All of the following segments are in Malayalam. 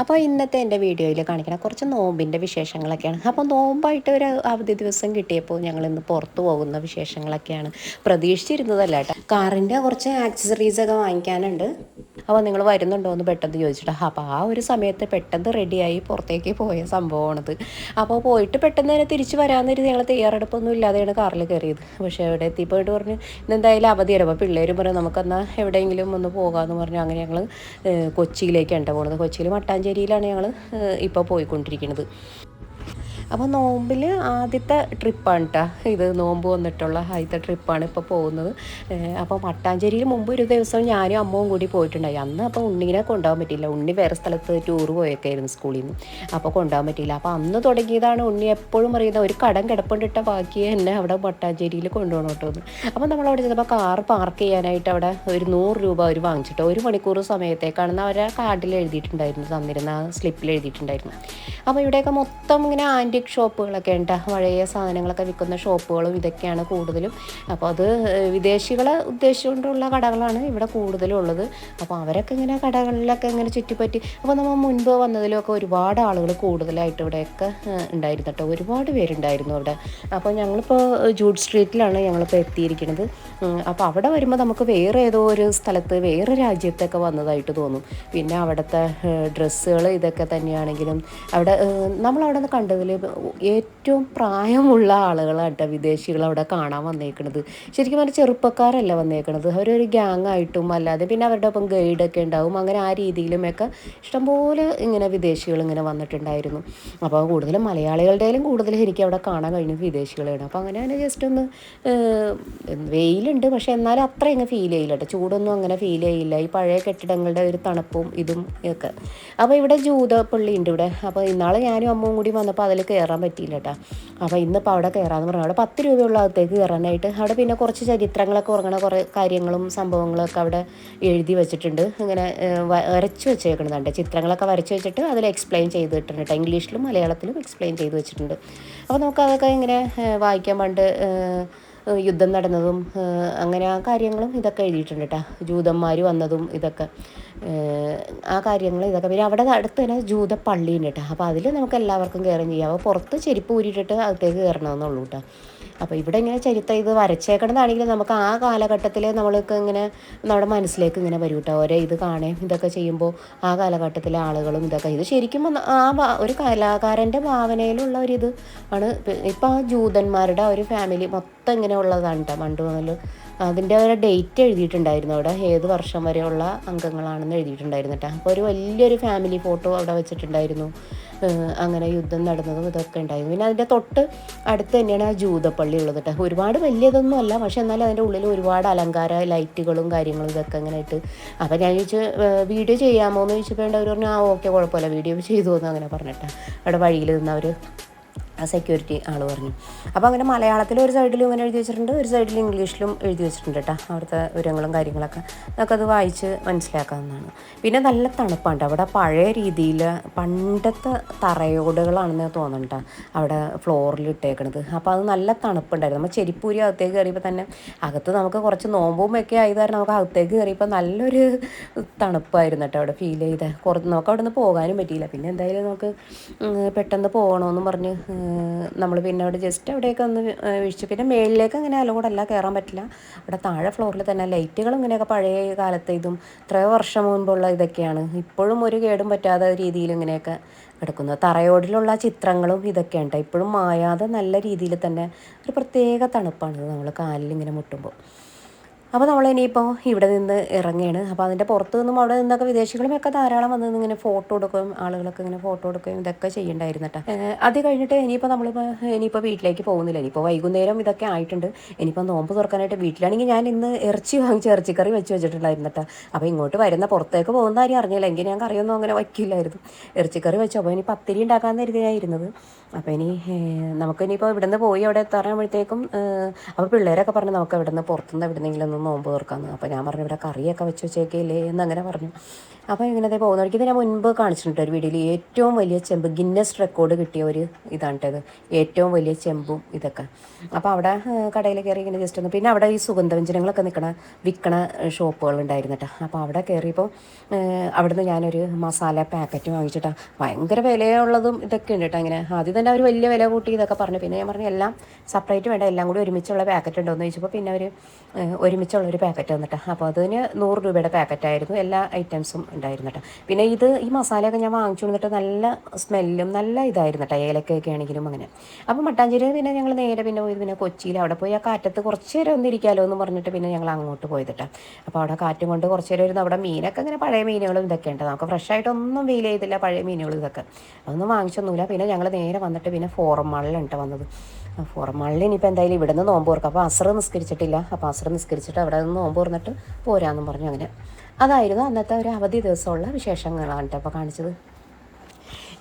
അപ്പോൾ ഇന്നത്തെ എന്റെ വീഡിയോയിൽ കാണിക്കുന്ന കുറച്ച് നോമ്പിന്റെ വിശേഷങ്ങളൊക്കെയാണ്. അപ്പോൾ നോമ്പായിട്ട് ഒരു അവധി ദിവസം കിട്ടിയപ്പോൾ ഞങ്ങൾ ഇന്ന് പുറത്തു പോകുന്ന വിശേഷങ്ങളൊക്കെയാണ് പ്രതീക്ഷിച്ചിരുന്നതല്ല കേട്ടോ. കാറിന്റെ കുറച്ച് ആക്സസറീസ് ഒക്കെ വാങ്ങിക്കാനുണ്ട്. അപ്പോൾ നിങ്ങൾ വരുന്നുണ്ടോ എന്ന് പെട്ടെന്ന് ചോദിച്ചിട്ട് അപ്പോൾ ആ ഒരു സമയത്ത് പെട്ടെന്ന് റെഡിയായി പുറത്തേക്ക് പോയ സംഭവമാണത്. അപ്പോൾ പോയിട്ട് പെട്ടെന്ന് തന്നെ തിരിച്ച് വരാമെന്നൊരു ഞങ്ങൾ തയ്യാറെടുപ്പൊന്നും ഇല്ലാതെയാണ് കാറിൽ കയറിയത്. പക്ഷേ അവിടെ എത്തിപ്പോയിട്ട് പറഞ്ഞു ഇന്നെന്തായാലും അവധിയാണ്. അപ്പോൾ പിള്ളേരും പറഞ്ഞു നമുക്കെന്നാൽ എവിടെയെങ്കിലും ഒന്ന് പോകാമെന്ന് പറഞ്ഞു. അങ്ങനെ ഞങ്ങൾ കൊച്ചിയിലേക്കാണ് പോകുന്നത് കൊച്ചിയിൽ മട്ടാഞ്ചേരിയിലാണ് ഞങ്ങൾ ഇപ്പോൾ പോയിക്കൊണ്ടിരിക്കുന്നത് അപ്പോൾ നോമ്പിൽ ആദ്യത്തെ ട്രിപ്പാണ് കേട്ടോ ഇത് നോമ്പ് വന്നിട്ടുള്ള ആദ്യത്തെ ട്രിപ്പാണ് ഇപ്പോൾ പോകുന്നത്. അപ്പോൾ മട്ടാഞ്ചേരിയിൽ മുമ്പ് ഒരു ദിവസം ഞാനും അമ്മവും കൂടി പോയിട്ടുണ്ടായി. അന്ന് അപ്പോൾ ഉണ്ണിനെ കൊണ്ടുപോകാൻ പറ്റില്ല ഉണ്ണി വേറെ സ്ഥലത്ത് ടൂർ പോയൊക്കെയായിരുന്നു സ്കൂളിൽ നിന്ന് അപ്പോൾ കൊണ്ടുപോകാൻ പറ്റിയില്ല. അപ്പോൾ അന്ന് തുടങ്ങിയതാണ് ഉണ്ണി എപ്പോഴും പറയുന്നത് ഒരു കടം കിടപ്പുണ്ടിട്ട ബാക്കി എന്നെ അവിടെ മട്ടാഞ്ചേരിയിൽ കൊണ്ടുപോകണം കേട്ടോ അപ്പോൾ നമ്മൾ അവിടെ ചെന്നപ്പോൾ കാർ പാർക്ക് ചെയ്യാനായിട്ട് അവിടെ ഒരു നൂറ് രൂപ അവർ വാങ്ങിച്ചിട്ട് ഒരു മണിക്കൂർ സമയത്തേക്കാണെന്ന് അവരെ കാർഡിൽ എഴുതിയിട്ടുണ്ടായിരുന്നു. തന്നിരുന്ന സ്ലിപ്പിൽ എഴുതിയിട്ടുണ്ടായിരുന്നു. അപ്പോൾ ഇവിടെയൊക്കെ മൊത്തം ഇങ്ങനെ ആന്റിക് ഷോപ്പുകളൊക്കെ ഉണ്ട്. പഴയ സാധനങ്ങളൊക്കെ വിൽക്കുന്ന ഷോപ്പുകളും ഇതൊക്കെയാണ് കൂടുതലും. അപ്പോൾ അത് വിദേശികളെ ഉദ്ദേശിച്ചുകൊണ്ടുള്ള കടകളാണ് ഇവിടെ കൂടുതലും ഉള്ളത് അപ്പോൾ അവരൊക്കെ ഇങ്ങനെ കടകളിലൊക്കെ ഇങ്ങനെ ചുറ്റിപ്പറ്റി അപ്പോൾ നമ്മൾ മുൻപ് വന്നതിലൊക്കെ ഒരുപാട് ആളുകൾ കൂടുതലായിട്ട് ഇവിടെയൊക്കെ ഉണ്ടായിരുന്നു കേട്ടോ. ഒരുപാട് പേരുണ്ടായിരുന്നു അവിടെ. അപ്പോൾ ഞങ്ങളിപ്പോൾ ജൂഡ് സ്ട്രീറ്റിലാണ് ഞങ്ങളിപ്പോൾ എത്തിയിരിക്കുന്നത്. അപ്പോൾ അവിടെ വരുമ്പോൾ നമുക്ക് വേറെ ഏതോ ഒരു സ്ഥലത്ത് വേറെ രാജ്യത്തൊക്കെ വന്നതായിട്ട് തോന്നും. പിന്നെ അവിടുത്തെ ഡ്രസ്സുകൾ ഇതൊക്കെ തന്നെയാണെങ്കിലും അവിടെ നമ്മളവിടെ നിന്ന് കണ്ടതിൽ ഏറ്റവും പ്രായമുള്ള ആളുകളാട്ടോ വിദേശികൾ അവിടെ കാണാൻ വന്നേക്കണത്. ശരിക്കും പറഞ്ഞാൽ ചെറുപ്പക്കാരല്ല വന്നേക്കണത്. അവരൊരു ഗ്യാങ് ആയിട്ടും അല്ലാതെ പിന്നെ അവരുടെ ഒപ്പം ഗൈഡൊക്കെ ഉണ്ടാവും. അങ്ങനെ ആ രീതിയിലുമൊക്കെ ഇഷ്ടംപോലെ ഇങ്ങനെ വിദേശികൾ ഇങ്ങനെ വന്നിട്ടുണ്ടായിരുന്നു. അപ്പോൾ കൂടുതലും മലയാളികളുടെയും കൂടുതൽ എനിക്ക് അവിടെ കാണാൻ കഴിഞ്ഞത് വിദേശികളാണ് അപ്പോൾ അങ്ങനെ അങ്ങനെ ജസ്റ്റ് ഒന്ന് വെയിലുണ്ട്. പക്ഷേ എന്നാലും അത്ര അങ്ങ് ഫീൽ ചെയ്യില്ല കേട്ടോ ചൂടൊന്നും അങ്ങനെ ഫീൽ ചെയ്യില്ല. ഈ പഴയ കെട്ടിടങ്ങളുടെ ഒരു തണുപ്പും ഇതും ഒക്കെ. അപ്പോൾ ഇവിടെ ജൂത പള്ളി ഉണ്ട് ഇവിടെ. അപ്പോൾ ഇന്നാൾ ഞാനും അമ്മയും കൂടി വന്നപ്പോൾ അതിൽ കയറാൻ പറ്റിയില്ല കേട്ടോ അപ്പോൾ ഇന്നിപ്പോൾ അവിടെ കയറാമെന്ന് പറഞ്ഞു. അവിടെ പത്ത് രൂപയുള്ള അകത്തേക്ക് കയറാനായിട്ട് അവിടെ പിന്നെ കുറച്ച് ചരിത്രങ്ങളൊക്കെ ഉറങ്ങണ കുറേ കാര്യങ്ങളും സംഭവങ്ങളൊക്കെ അവിടെ എഴുതി വെച്ചിട്ടുണ്ട്. ഇങ്ങനെ വരച്ച് വെച്ചേക്കണതുണ്ട്. ചിത്രങ്ങളൊക്കെ വരച്ച് വെച്ചിട്ട് അതിൽ എക്സ്പ്ലെയിൻ ചെയ്തിട്ടുണ്ട് കേട്ടോ ഇംഗ്ലീഷിലും മലയാളത്തിലും എക്സ്പ്ലെയിൻ ചെയ്ത് വെച്ചിട്ടുണ്ട്. അപ്പോൾ നമുക്കതൊക്കെ ഇങ്ങനെ വായിക്കാൻ പണ്ട് യുദ്ധം നടന്നതും അങ്ങനെ ആ കാര്യങ്ങളും ഇതൊക്കെ എഴുതിയിട്ടുണ്ട് കേട്ടോ ജൂതന്മാർ വന്നതും ഇതൊക്കെ. ആ കാര്യങ്ങൾ ഇതൊക്കെ. പിന്നെ അവിടെ അടുത്ത് തന്നെ ജൂത പള്ളിയുണ്ട് കേട്ടോ അപ്പോൾ അതിൽ നമുക്ക് എല്ലാവർക്കും കയറുകയും ചെയ്യാം. അപ്പോൾ പുറത്ത് ചെരുപ്പ് ഊരിയിട്ടിട്ട് അകത്തേക്ക് കയറണമെന്നുള്ളൂ കേട്ടോ അപ്പോൾ ഇവിടെ ഇങ്ങനെ ചരിത്രം ഇത് വരച്ചേക്കണതാണെങ്കിൽ നമുക്ക് ആ കാലഘട്ടത്തിൽ നമ്മൾക്ക് ഇങ്ങനെ നമ്മുടെ മനസ്സിലേക്ക് ഇങ്ങനെ വരും കേട്ടോ ഓരോ ഇത് കാണേ ഇതൊക്കെ ചെയ്യുമ്പോൾ ആ കാലഘട്ടത്തിലെ ആളുകളും ഇതൊക്കെ ഇത് ശരിക്കും ആ ഒരു കലാകാരന്റെ ഭാവനയിലുള്ള ഇത് ആണ്. ഇപ്പോൾ ആ ജൂതന്മാരുടെ ഒരു ഫാമിലി മൊത്തം ഇങ്ങനെ ഉള്ളതാണ് കേട്ടോ പണ്ട് മുതൽ അതിന്റെ ഒരു ഡേറ്റ് എഴുതിയിട്ടുണ്ടായിരുന്നു അവിടെ. ഏത് വർഷം വരെയുള്ള അംഗങ്ങളാണെന്ന് എഴുതിയിട്ടുണ്ടായിരുന്നു കേട്ടോ അപ്പോൾ ഒരു വലിയൊരു ഫാമിലി ഫോട്ടോ അവിടെ വെച്ചിട്ടുണ്ടായിരുന്നു. അങ്ങനെ യുദ്ധം നടന്നതും ഇതൊക്കെ ഉണ്ടായിരുന്നു. പിന്നെ അതിന്റെ തൊട്ട് അടുത്ത് തന്നെയാണ് ആ ജൂതപ്പള്ളി ഉള്ളത് കേട്ടോ. ഒരുപാട് വലിയതൊന്നും അല്ല പക്ഷെ എന്നാലും അതിന്റെ ഉള്ളിൽ ഒരുപാട് അലങ്കാര ലൈറ്റുകളും കാര്യങ്ങളും ഇതൊക്കെ അങ്ങനെ ഇട്ട് അപ്പോൾ ഞാൻ ചോദിച്ചു വീഡിയോ ചെയ്യാമോ എന്ന് ചോദിച്ചപ്പോൾ അവർ പറഞ്ഞു ആ ഓക്കെ കുഴപ്പമില്ല വീഡിയോ ചെയ്തു എന്ന് അങ്ങനെ പറഞ്ഞിട്ടാണ് അവിടെ വഴിയിൽ നിന്നവർ ആ സെക്യൂരിറ്റി ആൾ പറഞ്ഞു. അപ്പോൾ അങ്ങനെ മലയാളത്തിൽ ഒരു സൈഡിലും ഇങ്ങനെ എഴുതി വെച്ചിട്ടുണ്ട് ഒരു സൈഡിൽ ഇംഗ്ലീഷിലും എഴുതി വെച്ചിട്ടുണ്ട് കേട്ടോ അവിടുത്തെ വിവരങ്ങളും കാര്യങ്ങളൊക്കെ നമുക്കത് വായിച്ച് മനസ്സിലാക്കാവുന്നതാണ്. പിന്നെ നല്ല തണുപ്പാണ് അവിടെ പഴയ രീതിയിൽ പണ്ടത്തെ തറയോടുകളാണെന്ന് തോന്നുന്നുണ്ട് അവിടെ ഫ്ലോറിൽ ഇട്ടേക്കണത്. അപ്പോൾ അത് നല്ല തണുപ്പുണ്ടായിരുന്നു. നമ്മൾ ചെരിപ്പൂരി അകത്തേക്ക് കയറിയപ്പോൾ തന്നെ അകത്ത് നമുക്ക് കുറച്ച് നോമ്പും ഒക്കെ ആയത് കാരണം നമുക്ക് അകത്തേക്ക് കയറിയപ്പോൾ നല്ലൊരു തണുപ്പായിരുന്നു കേട്ടോ അവിടെ ഫീൽ ചെയ്ത്. കുറച്ച് നമുക്ക് അവിടെ നിന്ന് പോകാനും പറ്റിയില്ല. പിന്നെ എന്തായാലും നമുക്ക് പെട്ടെന്ന് പോകണമെന്ന് പറഞ്ഞ് നമ്മൾ പിന്നെ അവിടെ ജസ്റ്റ് അവിടെയൊക്കെ ഒന്ന് വീഴ്ച. പിന്നെ മേളിലേക്ക് അങ്ങനെ അലോടല്ല കയറാൻ പറ്റില്ല. അവിടെ താഴെ ഫ്ലോറിൽ തന്നെ ലൈറ്റുകളും ഇങ്ങനെയൊക്കെ പഴയ കാലത്തെ ഇതും എത്രയോ വർഷം മുൻപുള്ള ഇതൊക്കെയാണ്. ഇപ്പോഴും ഒരു കേടും പറ്റാത്ത രീതിയിൽ ഇങ്ങനെയൊക്കെ കിടക്കുന്നത് തറയോടിലുള്ള ചിത്രങ്ങളും ഇതൊക്കെയാണ് ഇപ്പോഴും മായാതെ നല്ല രീതിയിൽ തന്നെ ഒരു പ്രത്യേക തണുപ്പാണ് നമ്മൾ കാലിൽ ഇങ്ങനെ മുട്ടുമ്പോൾ. അപ്പോൾ നമ്മൾ ഇനിയിപ്പോൾ ഇവിടെ നിന്ന് ഇറങ്ങുകയാണ് അപ്പോൾ അതിന്റെ പുറത്ത് നിന്നും അവിടെ നിന്നൊക്കെ വിദേശികളും ഒക്കെ ധാരാളം വന്ന് ഇങ്ങനെ ഫോട്ടോ എടുക്കുകയും ആളുകളൊക്കെ ഇങ്ങനെ ഫോട്ടോ എടുക്കുകയും ഇതൊക്കെ ചെയ്യണ്ടായിരുന്നു കേട്ടോ അത് കഴിഞ്ഞിട്ട് ഇനിയിപ്പോൾ നമ്മളിപ്പോൾ ഇനിയിപ്പോൾ വീട്ടിലേക്ക് പോകുന്നില്ല. ഇനിയിപ്പോൾ വൈകുന്നേരം ഇതൊക്കെ ആയിട്ടുണ്ട്. ഇനിയിപ്പോൾ നോമ്പ് തുറക്കാനായിട്ട് വീട്ടിലാണെങ്കിൽ ഞാൻ ഇന്ന് ഇറച്ചി വാങ്ങിച്ച് ഇറച്ചിക്കറി വെച്ച് വെച്ചിട്ടുണ്ടായിരുന്നു കേട്ടോ അപ്പോൾ ഇങ്ങോട്ട് വരുന്ന പുറത്തേക്ക് പോകുന്ന കാര്യം അറിഞ്ഞില്ല. എങ്കിൽ ഞാൻ കറിയൊന്നും അങ്ങനെ വയ്ക്കില്ലായിരുന്നു. ഇറച്ചിക്കറി വെച്ചു. അപ്പോൾ ഇനി പത്തിരി ഉണ്ടാക്കാൻ കരുതിയായിരുന്നത്. അപ്പോൾ ഇനി നമുക്ക് ഇനിയിപ്പോൾ ഇവിടുന്ന് പോയി അവിടെ എത്താറാകുമ്പോഴത്തേക്കും അപ്പോൾ പിള്ളേരൊക്കെ പറഞ്ഞു നമുക്ക് ഇവിടുന്ന് നിന്ന് പുറത്തുനിന്ന് എവിടെന്നെങ്കിലും നോമ്പ് തീർക്കാമെന്ന് അപ്പോൾ ഞാൻ പറഞ്ഞു ഇവിടെ കറിയൊക്കെ വെച്ച് വെച്ചേക്കില്ലേ എന്നങ്ങനെ പറഞ്ഞു. അപ്പോൾ ഇങ്ങനത്തെ പോകുന്ന. വഴിക്ക് ഇത് ഞാൻ മുൻപ് കാണിച്ചിട്ടുണ്ട് ഒരു വീഡിയോയിൽ. ഏറ്റവും വലിയ ചെമ്പ് ഗിന്നസ് റെക്കോർഡ് കിട്ടിയ ഒരു ഇതാണ് ഇത് ഏറ്റവും വലിയ ചെമ്പും ഇതൊക്കെ. അപ്പോൾ അവിടെ കടയിൽ കയറി ഇങ്ങനെ ജസ്റ്റ് ഒന്ന് പിന്നെ അവിടെ ഈ സുഗന്ധവ്യഞ്ജനങ്ങളൊക്കെ നിൽക്കണ വിൽക്കണ ഷോപ്പുകൾ ഉണ്ടായിരുന്നു അപ്പോൾ അവിടെ കയറിയപ്പോൾ അവിടുന്ന് ഞാനൊരു മസാല പാക്കറ്റ് വാങ്ങിച്ചിട്ടാ ഭയങ്കര വിലയുള്ളതും ഇതൊക്കെ ഉണ്ട് കേട്ടോ അങ്ങനെ ആദ്യം തന്നെ അവർ വലിയ വില കൂട്ടി ഇതൊക്കെ പറഞ്ഞു. പിന്നെ ഞാൻ പറഞ്ഞു എല്ലാം സെപ്പറേറ്റ് വേണ്ട. എല്ലാം കൂടി ഒരുമിച്ചുള്ള പാക്കറ്റ് ഉണ്ടോ എന്ന് ചോദിച്ചപ്പോൾ പിന്നെ അവർ ഒരുമിച്ചുള്ള ഒരു പാക്കറ്റ് വന്നിട്ട്. അപ്പോൾ അതിന് നൂറ് രൂപയുടെ പാക്കറ്റായിരുന്നു എല്ലാ ഐറ്റംസും ഉണ്ടായിരുന്നു കേട്ടോ പിന്നെ ഇത് ഈ മസാലയൊക്കെ ഞാൻ വാങ്ങിച്ചു വന്നിട്ട് നല്ല സ്മെല്ലും നല്ല ഇതായിരുന്നു കേട്ടോ ഏലക്കൊക്കെ ആണെങ്കിലും അങ്ങനെ. അപ്പോൾ മട്ടാഞ്ചേരി പിന്നെ ഞങ്ങൾ നേരെ പിന്നെ പോയത് പിന്നെ കൊച്ചിയിൽ. അവിടെ പോയി ആ കാറ്റത്ത് കുറച്ച് നേരം ഒന്നിരിക്കാമല്ലോ എന്ന് പറഞ്ഞിട്ട് പിന്നെ ഞങ്ങൾ അങ്ങോട്ട് പോയത് കേട്ടോ അപ്പോൾ അവിടെ കാറ്റും കൊണ്ട് കുറച്ച് നേരം ഇരുന്ന് അവിടെ മീനൊക്കെ ഇങ്ങനെ പഴയ മീനുകളും ഇതൊക്കെ ഉണ്ട്. നമുക്ക് ഫ്രഷ് ആയിട്ടൊന്നും ഫീൽ ചെയ്തില്ല പഴയ മീനുകളും ഇതൊക്കെ. അതൊന്നും വാങ്ങിച്ചൊന്നുമില്ല. പിന്നെ ഞങ്ങൾ നേരെ വന്നിട്ട് പിന്നെ ഫോറം മാളിലാണ് വന്നത്. ഫോറം മാളിൽ ഇനിയിപ്പോൾ എന്തായാലും ഇവിടെ നിന്ന് നോമ്പ് ഓർക്കുക അപ്പോൾ അസറ് നിസ്കരിച്ചിട്ടില്ല. അപ്പോൾ അസറ് നിസ്കരിച്ചിട്ട് അവിടെ നിന്ന് നോമ്പ് തുറന്നിട്ട് പോരാന്ന് പറഞ്ഞു അങ്ങനെ. അതായിരുന്നു അന്നത്തെ ഒരു അവധി ദിവസമുള്ള വിശേഷങ്ങളാണ് കേട്ടോ അപ്പോൾ കാണിച്ചത്.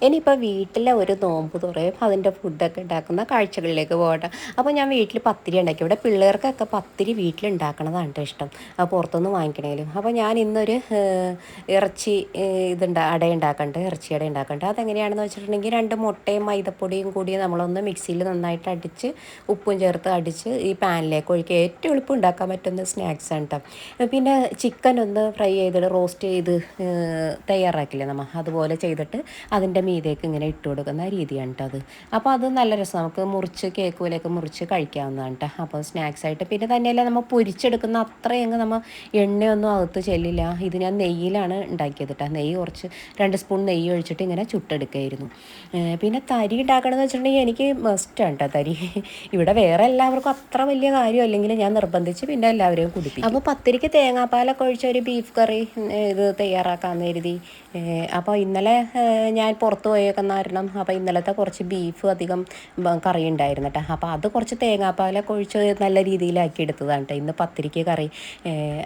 ഇനിയിപ്പോൾ വീട്ടിലെ ഒരു നോമ്പ് തുറയും അതിന്റെ ഫുഡൊക്കെ ഉണ്ടാക്കുന്ന കാഴ്ചകളിലേക്ക് പോകട്ടെ. അപ്പോൾ ഞാൻ വീട്ടിൽ പത്തിരി ഉണ്ടാക്കി. ഇവിടെ പിള്ളേർക്കൊക്കെ പത്തിരി വീട്ടിലുണ്ടാക്കണതാണ് കേട്ടോ ഇഷ്ടം. പുറത്തുനിന്ന് വാങ്ങിക്കണേലും. അപ്പോൾ ഞാൻ ഇന്നൊരു ഇറച്ചി ഇതുണ്ട അട ഉണ്ടാക്കണ്ട് ഇറച്ചി അട ഉണ്ടാക്കണ്ട്. അതെങ്ങനെയാണെന്ന് വെച്ചിട്ടുണ്ടെങ്കിൽ രണ്ട് മുട്ടയും മൈദപ്പൊടിയും കൂടി നമ്മളൊന്ന് മിക്സിയിൽ നന്നായിട്ട് അടിച്ച് ഉപ്പും ചേർത്ത് അടിച്ച് ഈ പാനിലേക്ക് ഒഴിക്കുക. ഏറ്റവും എളുപ്പം ഉണ്ടാക്കാൻ പറ്റുന്ന സ്നാക്സ് ആണ് കേട്ടോ പിന്നെ ചിക്കൻ ഒന്ന് ഫ്രൈ ചെയ്തിട്ട് റോസ്റ്റ് ചെയ്ത് തയ്യാറാക്കില്ലേ നമ്മൾ അതുപോലെ ചെയ്തിട്ട് അതിന്റെ മീതേക്ക് ഇങ്ങനെ ഇട്ട് കൊടുക്കുന്ന രീതിയാണ് കേട്ടോ അത്. അപ്പോൾ അത് നല്ല രസം. നമുക്ക് മുറിച്ച് കേക്ക് പോലെയൊക്കെ മുറിച്ച് കഴിക്കാവുന്നതാണ് കേട്ടോ അപ്പോൾ സ്നാക്സ് ആയിട്ട് പിന്നെ തന്നെയല്ല നമ്മൾ പൊരിച്ചെടുക്കുന്ന അത്രയങ്ങ് നമ്മൾ എണ്ണയൊന്നും അകത്ത് ചെല്ലില്ല. ഇത് ഞാൻ നെയ്യിലാണ് ഉണ്ടാക്കിയത് കേട്ടോ നെയ്യ് കുറച്ച് രണ്ട് സ്പൂൺ നെയ്യ് ഒഴിച്ചിട്ട് ഇങ്ങനെ ചുട്ടെടുക്കായിരുന്നു. പിന്നെ തരി ഉണ്ടാക്കണമെന്ന് വെച്ചിട്ടുണ്ടെങ്കിൽ എനിക്ക് മസ്റ്റാണ് കേട്ടോ തരി. ഇവിടെ വേറെ എല്ലാവർക്കും അത്ര വലിയ കാര്യം അല്ലെങ്കിൽ ഞാൻ നിർബന്ധിച്ച് പിന്നെ എല്ലാവരെയും കുടിപ്പിക്കും. അപ്പോൾ പത്തിരിക്ക് തേങ്ങാപ്പാലൊക്കെ ഒഴിച്ച ഒരു ബീഫ് കറി ഇത് തയ്യാറാക്കാമെന്ന് കരുതി. അപ്പോൾ ഇന്നലെ ഞാൻ പുറത്ത് പോയേക്കുന്ന കാരണം അപ്പോൾ ഇന്നലത്തെ കുറച്ച് ബീഫ് അധികം കറി ഉണ്ടായിരുന്നു കേട്ടോ. അപ്പോൾ അത് കുറച്ച് തേങ്ങാപ്പാലൊക്കെ ഒഴിച്ച് നല്ല രീതിയിലാക്കി എടുത്തതാണ് കേട്ടോ. ഇന്ന് പത്തിരിക്ക് കറി.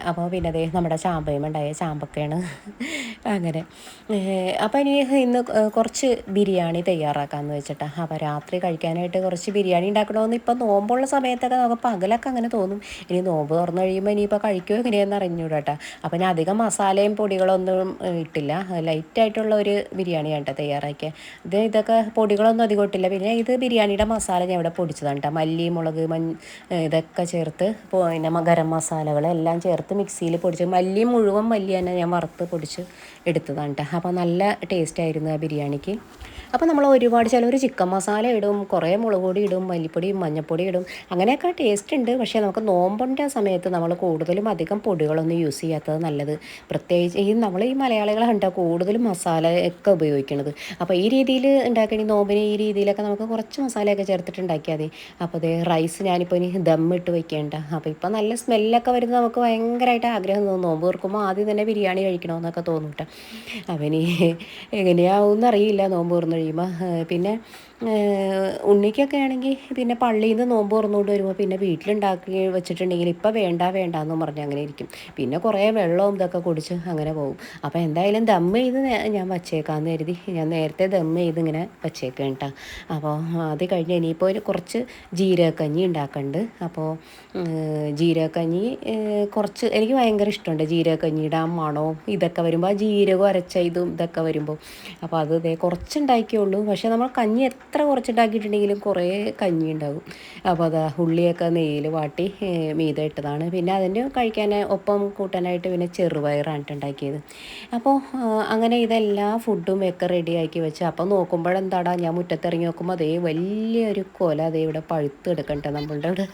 അപ്പോൾ പിന്നെ അതേ നമ്മുടെ ചാമ്പയും ഉണ്ടായ ചാമ്പൊക്കെയാണ്. അങ്ങനെ. അപ്പോൾ ഇനി ഇന്ന് കുറച്ച് ബിരിയാണി തയ്യാറാക്കാമെന്ന് വെച്ചിട്ടാ. അപ്പോൾ രാത്രി കഴിക്കാനായിട്ട് കുറച്ച് ബിരിയാണി ഉണ്ടാക്കണമെന്ന് ഇപ്പോൾ നോമ്പുള്ള സമയത്തൊക്കെ നമുക്ക് പകലൊക്കെ അങ്ങനെ തോന്നും. ഇനി നോമ്പ് തുറന്നു കഴിയുമ്പോൾ ഇനിയിപ്പോൾ കഴിക്കുമോ എങ്ങനെയാണെന്ന് അറിഞ്ഞൂടാ അപ്പോൾ ഞാൻ അധികം മസാലയും പൊടികളൊന്നും ഇട്ടില്ല. ലൈറ്റായിട്ടുള്ള ഒരു ബിരിയാണിയാണ് കേട്ടോ തയ്യാറാക്കിയത് ഇത് ഇതൊക്കെ പൊടികളൊന്നും അധികം ഇട്ടില്ല. പിന്നെ ഇത് ബിരിയാണിയുടെ മസാല ഞാൻ ഇവിടെ പൊടിച്ചതാണ് കേട്ടോ. മല്ലി മുളക് മഞ്ഞ ഇതൊക്കെ ചേർത്ത് പിന്നെ ഗരം മസാലകളെല്ലാം ചേർത്ത് മിക്സിയിൽ പൊടിച്ച് മല്ലി മുഴുവൻ മല്ലി തന്നെ ഞാൻ വറുത്ത് പൊടിച്ച് എടുത്തതാണ് കേട്ടോ. അപ്പോൾ നല്ല ടേസ്റ്റ് ആയിരുന്നു ആ ബിരിയാണിക്ക്. അപ്പോൾ നമ്മൾ ഒരുപാട് ചിലർ ചിക്കൻ മസാല ഇടും കുറേ മുളക് പൊടി ഇടും മല്ലിപ്പൊടിയും മഞ്ഞൾപ്പൊടി ഇടും. അങ്ങനെയൊക്കെ ടേസ്റ്റ് ഉണ്ട്. പക്ഷേ നമുക്ക് നോമ്പിന്റെ സമയത്ത് നമ്മൾ കൂടുതലും അധികം പൊടികളൊന്നും യൂസ് ചെയ്യാത്തത് നല്ലത്. പ്രത്യേകിച്ച് ഈ നമ്മൾ ഈ മലയാളികളാണ് കൂടുതലും മസാല ഒക്കെ ഉപയോഗിക്കുന്നത് അപ്പോൾ ഈ രീതിയിൽ ഉണ്ടാക്കണി നോമ്പിന് ഈ രീതിയിലൊക്കെ നമുക്ക് കുറച്ച് മസാലയൊക്കെ ചേർത്തിട്ട് ഉണ്ടാക്കിയാൽ മതി. അപ്പോൾ അതേ റൈസ് ഞാനിപ്പോൾ ഇനി ദമ്മിട്ട് ഇട്ട് വെക്കേണ്ട. അപ്പോൾ ഇപ്പോൾ നല്ല സ്മെല്ലൊക്കെ വരുന്നത് നമുക്ക് ഭയങ്കരമായിട്ട് ആഗ്രഹം തോന്നും. നോമ്പ് തീർക്കുമ്പോൾ ആദ്യം തന്നെ ബിരിയാണി കഴിക്കണമെന്നൊക്കെ തോന്നും ഇനി എങ്ങനെയാവും എന്നറിയില്ല നോമ്പ് തുറന്നു കഴിയുമ്പോൾ പിന്നെ ഉണ്ണിക്കൊക്കെ ആണെങ്കിൽ പിന്നെ പള്ളിയിൽ നിന്ന് നോമ്പ് തുറന്നുകൊണ്ട് വരുമ്പോൾ പിന്നെ വീട്ടിലുണ്ടാക്കി വെച്ചിട്ടുണ്ടെങ്കിൽ ഇപ്പം വേണ്ട വേണ്ട എന്ന് പറഞ്ഞ് അങ്ങനെ ഇരിക്കും. പിന്നെ കുറേ വെള്ളവും ഇതൊക്കെ കുടിച്ച് അങ്ങനെ പോകും. അപ്പോൾ എന്തായാലും ദം ചെയ്ത് ഞാൻ വച്ചേക്കാമെന്ന് കരുതി. ഞാൻ നേരത്തെ ദം ചെയ്ത് ഇങ്ങനെ വച്ചേക്കാം കേട്ടോ അപ്പോൾ അത് കഴിഞ്ഞ് ഇനിയിപ്പോൾ കുറച്ച് ജീരകക്കഞ്ഞി ഉണ്ടാക്കുന്നുണ്ട് അപ്പോൾ ജീരകക്കഞ്ഞി കുറച്ച് എനിക്ക് ഭയങ്കര ഇഷ്ടമുണ്ട് ജീരകക്കഞ്ഞിയുടെ ആ മണവും ഇതൊക്കെ വരുമ്പോൾ ആ ജീരകം അരച്ച ഇതും ഇതൊക്കെ വരുമ്പോൾ അപ്പോൾ അത് ഇതേ കുറച്ചുണ്ടാക്കിയുള്ളൂ പക്ഷേ നമ്മൾ കഞ്ഞി എത്ര കുറച്ചുണ്ടാക്കിയിട്ടുണ്ടെങ്കിലും കുറേ കഞ്ഞി ഉണ്ടാകും അപ്പോൾ അതാ ഉള്ളിയൊക്കെ നെയ്യിൽ വാട്ടി മീത ഇട്ടതാണ്. പിന്നെ അതിന്റെ കഴിക്കാൻ ഒപ്പം കൂട്ടാനായിട്ട് പിന്നെ ചെറുപയറാണ് ഉണ്ടാക്കിയത് അപ്പോൾ അങ്ങനെ ഇതെല്ലാ ഫുഡും ഒക്കെ റെഡിയാക്കി വെച്ച് അപ്പോൾ നോക്കുമ്പോഴെന്താടാ ഞാൻ മുറ്റത്തിറങ്ങി നോക്കുമ്പോൾ അതേ വലിയൊരു കൊല അതേ ഇവിടെ പഴുത്തെടുക്കണ്ട നമ്മളുടെ ഇവിടെ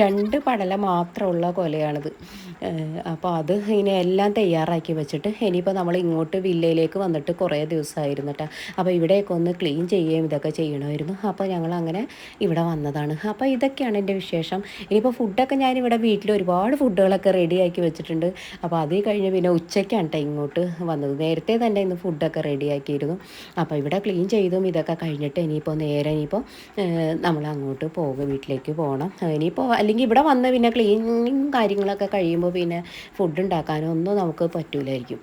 രണ്ട് പടല മാത്രമുള്ള കൊലയാണിത്. അപ്പോൾ അത് ഇങ്ങനെ എല്ലാം തയ്യാറാക്കി വെച്ചിട്ട് ഇനിയിപ്പോൾ നമ്മൾ ഇങ്ങോട്ട് വില്ലയിലേക്ക് വന്നിട്ട് കുറേ ദിവസമായിരുന്നു കേട്ടോ അപ്പോൾ ഇവിടെയൊക്കെ ഒന്ന് ക്ലീൻ ചെയ്യുകയും ഇതൊക്കെ ചെയ്യണമായിരുന്നു. അപ്പോൾ ഞങ്ങൾ അങ്ങനെ ഇവിടെ വന്നതാണ്. അപ്പോൾ ഇതൊക്കെയാണ് എന്റെ വിശേഷം. ഇനിയിപ്പോൾ ഫുഡൊക്കെ ഞാനിവിടെ വീട്ടിൽ ഒരുപാട് ഫുഡുകളൊക്കെ റെഡിയാക്കി വെച്ചിട്ടുണ്ട്. അപ്പോൾ അത് കഴിഞ്ഞ് പിന്നെ ഉച്ചയ്ക്കാണ് കേട്ടോ ഇങ്ങോട്ട് വന്നത്. നേരത്തെ തന്നെ ഇന്ന് ഫുഡൊക്കെ റെഡിയാക്കിയിരുന്നു അപ്പോൾ ഇവിടെ ക്ലീൻ ചെയ്തും ഇതൊക്കെ കഴിഞ്ഞിട്ട് ഇനിയിപ്പോൾ നേരെ ഇനിയിപ്പോൾ നമ്മൾ അങ്ങോട്ട് പോകും വീട്ടിലേക്ക് പോകണം. ഇനിയിപ്പോൾ അല്ലെങ്കിൽ ഇവിടെ വന്ന് പിന്നെ ക്ലീനിങ് കാര്യങ്ങളൊക്കെ കഴിയുമ്പോൾ പിന്നെ ഫുഡ് ഉണ്ടാക്കാനോ ഒന്നും നമുക്ക് പറ്റൂലായിരിക്കും.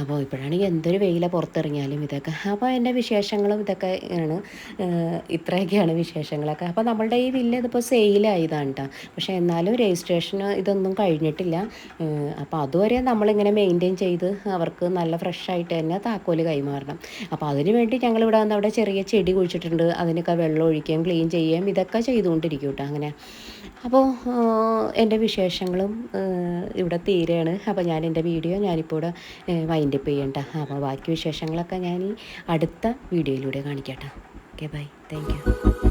അപ്പോൾ ഇപ്പോഴാണെങ്കിൽ എന്തൊരു വെയില പുറത്തിറങ്ങിയാലും ഇതൊക്കെ. അപ്പോൾ എന്റെ വിശേഷങ്ങളും ഇതൊക്കെ ആണ് ഇത്രയൊക്കെയാണ് വിശേഷങ്ങളൊക്കെ. അപ്പോൾ നമ്മളുടെ ഈ വില്ല ഇതിപ്പോൾ സെയിലായതാണ് കേട്ടോ പക്ഷേ എന്നാലും രജിസ്ട്രേഷൻ ഇതൊന്നും കഴിഞ്ഞിട്ടില്ല. അപ്പോൾ അതുവരെ നമ്മളിങ്ങനെ മെയിന്റെയിൻ ചെയ്ത് അവർക്ക് നല്ല ഫ്രഷായിട്ട് തന്നെ താക്കോൽ കൈമാറണം. അപ്പോൾ അതിന് വേണ്ടി ഞങ്ങളിവിടെ വന്ന് അവിടെ ചെറിയ ചെടി കുഴിച്ചിട്ടുണ്ട്. അതിനൊക്കെ വെള്ളം ഒഴിക്കുകയും ക്ലീൻ ചെയ്യുകയും ഇതൊക്കെ ചെയ്തുകൊണ്ടിരിക്കും കേട്ടോ അങ്ങനെ. അപ്പോൾ എന്റെ വിശേഷങ്ങളും ഇവിടെ തീരെയാണ് അപ്പോൾ ഞാൻ എന്റെ വീഡിയോ ഞാനിപ്പോൾ ഇവിടെ വൈൻഡപ്പ് ചെയ്യണ്ട. അപ്പോൾ ബാക്കി വിശേഷങ്ങളൊക്കെ ഞാൻ ഈ അടുത്ത വീഡിയോയിലൂടെ കാണിക്കട്ടെ. കേട്ടോ ഓക്കെ ബൈ താങ്ക്